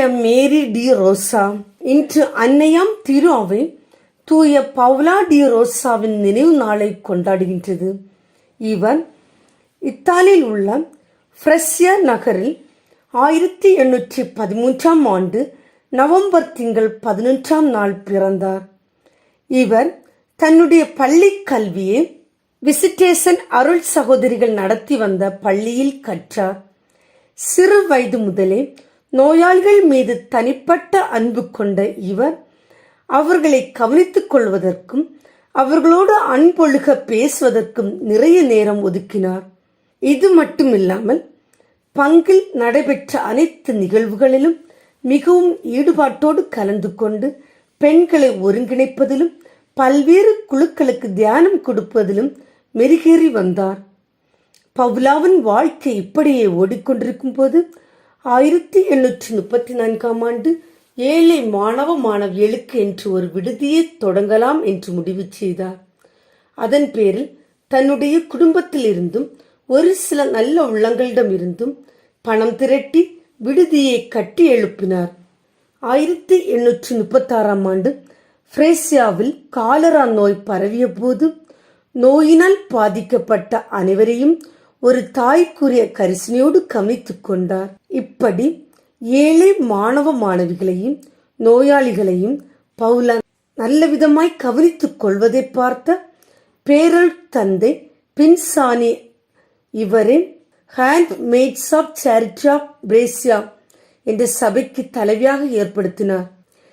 தூய மேரி டி ரோசா. இன்று அன்னையாம் திரு தூய பவுலா டி ரோசாவின் நினைவு நாளை கொண்டாடுகின்றது. இவர் இத்தாலியில் உள்ள ஃப்ரெஸ்யா நகரில் ஆயிரத்தி எண்ணூற்றி பதிமூன்றாம் ஆண்டு நவம்பர் திங்கள் பதினொன்றாம் நாள் பிறந்தார். இவர் தன்னுடைய பள்ளி கல்வியை விசிட்டேசன் அருள் சகோதரிகள் நடத்தி வந்த பள்ளியில் கற்றார். சிறு வயது முதலே நோயாளிகள் மீது தனிப்பட்ட அன்பு கொண்ட இவர் அவர்களை கவனித்துக் கொள்வதற்கும் அவர்களோடு அன்பொழுக பேசுவதற்கும் நிறைய நேரம் ஒதுக்கினார். இது மட்டுமில்லாமல் பங்கில் நடைபெற்ற அனைத்து நிகழ்வுகளிலும் மிகவும் ஈடுபாட்டோடு கலந்து கொண்டு பெண்களை ஒருங்கிணைப்பதிலும் பல்வேறு குழுக்களுக்கு தியானம் கொடுப்பதிலும் மெருகேறி வந்தார். பவுலாவின் வாழ்க்கை இப்படியே ஓடிக்கொண்டிருக்கும் போது ஆயிரத்தி எண்ணூற்றி முப்பத்தி நான்காம் ஆண்டு ஏழை மாணவ மாணவியலுக்கு என்று ஒரு விடுதியை தொடங்கலாம் என்று முடிவு செய்தார். அதன் பேரில் தன்னுடைய குடும்பத்தில் இருந்தும் ஒரு சில நல்ல உள்ளங்களிடம் இருந்தும் பணம் திரட்டி விடுதியை கட்டி எழுப்பினார். ஆயிரத்தி எண்ணூற்றி முப்பத்தாறாம் ஆண்டு பிரேசியாவில் காலரா நோய் பரவிய போது நோயினால் பாதிக்கப்பட்ட அனைவரையும் ஒரு தாய்க்குரிய கரிசனையோடு கவனித்துக் கொண்டார். இப்படி ஏழை மாணவ மாணவிகளையும் நோயாளிகளையும் பவுலா நல்ல விதமாய் கவனித்துக் கொள்வதை பார்த்த பேரல் தந்தை பின்சானி இவரே handmaids of charity of Brescia என்ற சபைக்கு தலைவியாக ஏற்படுத்தினார்.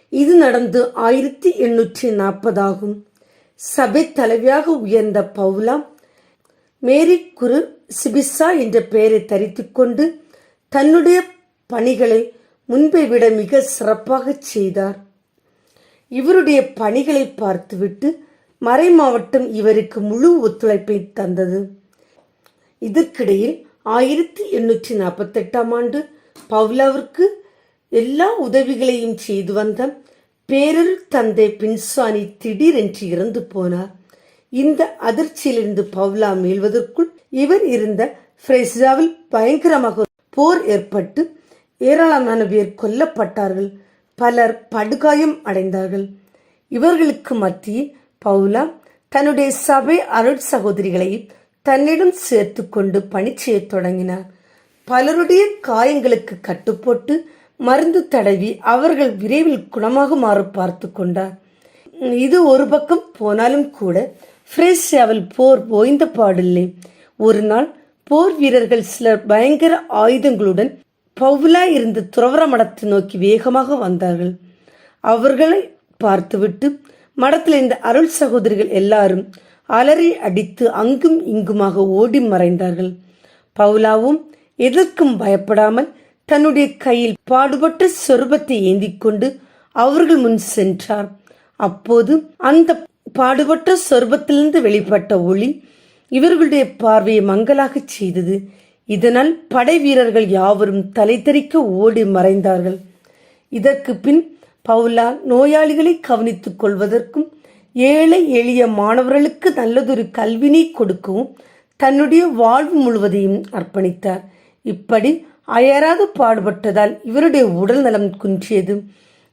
இது நடந்து ஆயிரத்தி எண்ணூற்றி நாற்பதாகும் சபை தலைவியாக உயர்ந்த பவுலா மேரி குரு சிபிசா என்ற பெயரை தரித்துக்கொண்டு தன்னுடைய பணிகளை முன்பை விட மிக சிறப்பாக செய்தார். இவருடைய பணிகளை பார்த்துவிட்டு மறை மாவட்டம் இவருக்கு முழு ஒத்துழைப்பை தந்தது. இதற்கிடையில் ஆயிரத்தி எண்ணூற்றி நாற்பத்தெட்டாம் ஆண்டு பவுலாவிற்கு எல்லா உதவிகளையும் செய்து வந்த பேரர் தந்தை பின்சானி திடீரென்று இறந்து போனார். இந்த அதிர்ச்சியிலிருந்து பவுலா மீள்வதற்குள் இவர் இருந்த ஃப்ரெஸ்டாவில் பயங்கரமாக போர் ஏற்பட்டு ஏராளமான பேர் கொல்லப்பட்டார்கள். பலர் படுகாயம் அடைந்தார்கள். இவர்களுக்கு மத்தியில் பவுலா தன்னுடைய சபை அருள் சகோதரிகளை தன்னிடம் சேர்த்து கொண்டு பணி செய்யத் தொடங்கினார். பலருடைய காயங்களுக்கு கட்டுப்போட்டு மருந்து தடவி அவர்கள் விரைவில் குணமாகுமாறு பார்த்து கொண்டார். இது ஒரு பக்கம் போனாலும் கூட பிரேசியாவில் போர் ஓய்ந்த பாடில்லை. ஒரு நாள் போர் வீரர்கள் சிலர் பயங்கர ஆயுதங்களுடன் பவுலா இருந்த துறவர மடத்தை நோக்கி வேகமாக வந்தார்கள். அவர்களை பார்த்துவிட்டு மடத்தில் இருந்த அருள் சகோதரிகள் எல்லாரும் அலறி அடித்து அங்கும் இங்குமாக ஓடி மறைந்தார்கள். பவுலாவும் எதற்கும் பயப்படாமல் தன்னுடைய கையில் பாடுபட்ட சொருபத்தை ஏந்தி கொண்டு அவர்கள் முன் சென்றார். அப்போது அந்த பாடுபட்ட சொர்பத்திலிருந்து வெளிப்பட்ட ஒளி இவர்களுடைய பார்வையை மங்களாகச் செய்தது. இதனால் படை வீரர்கள் யாவரும் தலைதறிக்க ஓடி மறைந்தார்கள். இதற்கு பின் பவுலா நோயாளிகளை கவனித்துக் கொள்வதற்கும் ஏழை எளிய மாணவர்களுக்கு நல்லதொரு கல்வினை கொடுக்கவும் தன்னுடைய வாழ்வு முழுவதையும் அர்ப்பணித்தார். இப்படி அயராது பாடுபட்டதால் இவருடைய உடல் நலம் குன்றியது.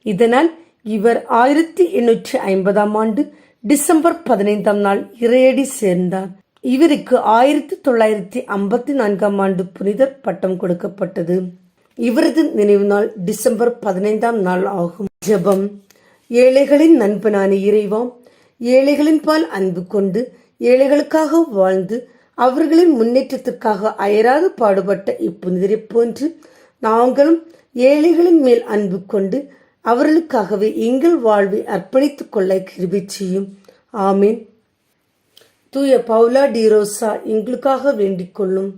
இதனால் இவர் ஆயிரத்தி எண்ணூற்றி ஐம்பதாம் ஆண்டு டிசம்பர் பதினைந்தாம் நாள் இறையடி சேர்ந்தார். இவருக்கு ஆயிரத்தி தொள்ளாயிரத்தி ஐம்பத்தி நான்காம் ஆண்டு புனிதர் பட்டம் கொடுக்கப்பட்டது. இவரது நினைவு நாள் டிசம்பர் பதினைந்தாம் நாள் ஆகும். ஜெபம். ஏழைகளின் நண்பனான இறைவாம் ஏழைகளின் பால் அன்பு கொண்டு ஏழைகளுக்காக வாழ்ந்து அவர்களின் முன்னேற்றத்திற்காக அயராது பாடுபட்ட இப்புனிதரை போன்று நாங்களும் ஏழைகளின் மேல் அன்பு கொண்டு அவர்களுக்காகவே எங்கள் வாழ்வை அர்ப்பணித்துக் கொள்ள கிருபி செய்யும். ஆமீன். தூய பவுலா டிரோசா எங்களுக்காக வேண்டிக் கொள்ளும்.